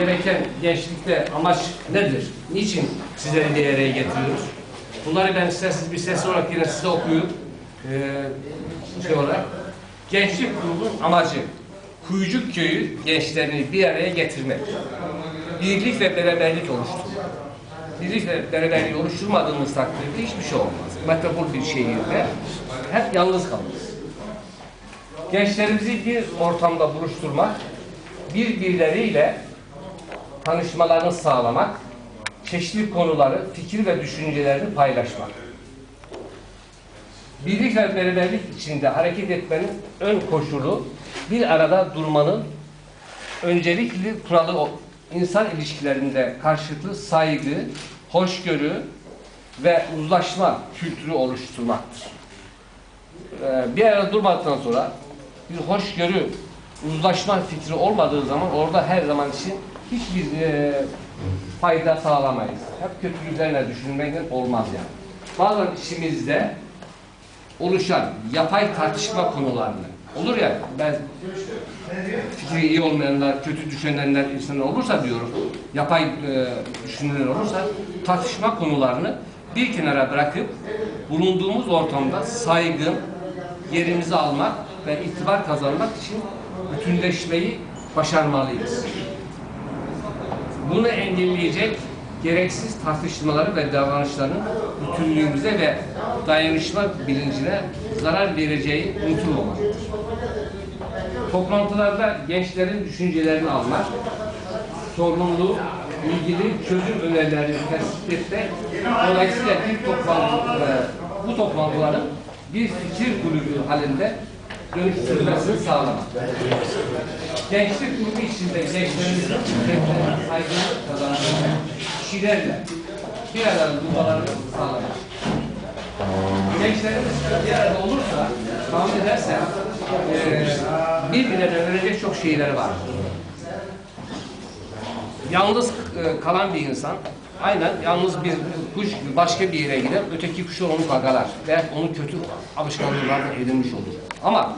gereken gençlikte amaç nedir? Niçin sizleri bir araya getiriyoruz? Bunları ben size bir ses olarak yine size okuyup e, şey olarak Gençlik grubunun amacı Kuyucuk Köyü gençlerini bir araya getirmek. Birlik ve beraberlik oluşturmak. Birlik ve beraberlik oluşturmadığımız takdirde hiçbir şey olmaz. Metropol bir şehirde hep yalnız kalırız. Gençlerimizi bir ortamda buluşturmak, birbirleriyle tanışmalarını sağlamak, çeşitli konuları, fikir ve düşüncelerini paylaşmak. Birlik ve beraberlik içinde hareket etmenin ön koşulu bir arada durmanın öncelikli kuralı insan ilişkilerinde karşılıklı saygı, hoşgörü ve uzlaşma kültürü oluşturmaktır. Ee, bir arada durmadıktan sonra bir hoşgörü, uzlaşma fikri olmadığı zaman orada her zaman için hiçbir e, fayda sağlamayız. Hep kötülük üzerine düşünmekten olmaz yani. Bazen işimizde oluşan yapay tartışma konularını olur ya ben fikri iyi olmayanlar, kötü düşünenler insanlar olursa diyorum yapay e, düşünenler olursa tartışma konularını bir kenara bırakıp bulunduğumuz ortamda saygın yerimizi almak ve itibar kazanmak için bütünleşmeyi başarmalıyız. Bunu engelleyecek gereksiz tartışmaları ve davranışların bütünlüğümüze ve dayanışma bilincine zarar vereceği unutulmamalıdır. Toplantılarda gençlerin düşüncelerini almak, sorumluluğu, ilgili çözüm önerilerini tespit etmek, dolayısıyla bir toplantı, e, bu toplantıların bir fikir kulübü halinde dönüştürülmesini sağlamak. Gençlik grubu içinde gençlerimizin fikirlerine saygı kazanacak kişilerle bir arada durmalarını sağlamak. Gençlerimiz bir arada olursa, tahmin edersem, e, birbirine öğrenecek çok şeyleri var. Yalnız e, kalan bir insan, aynen yalnız bir kuş başka bir yere gider, öteki kuşlar onu gagalar ve onu kötü alışkanlıklardan edinmiş olur. Ama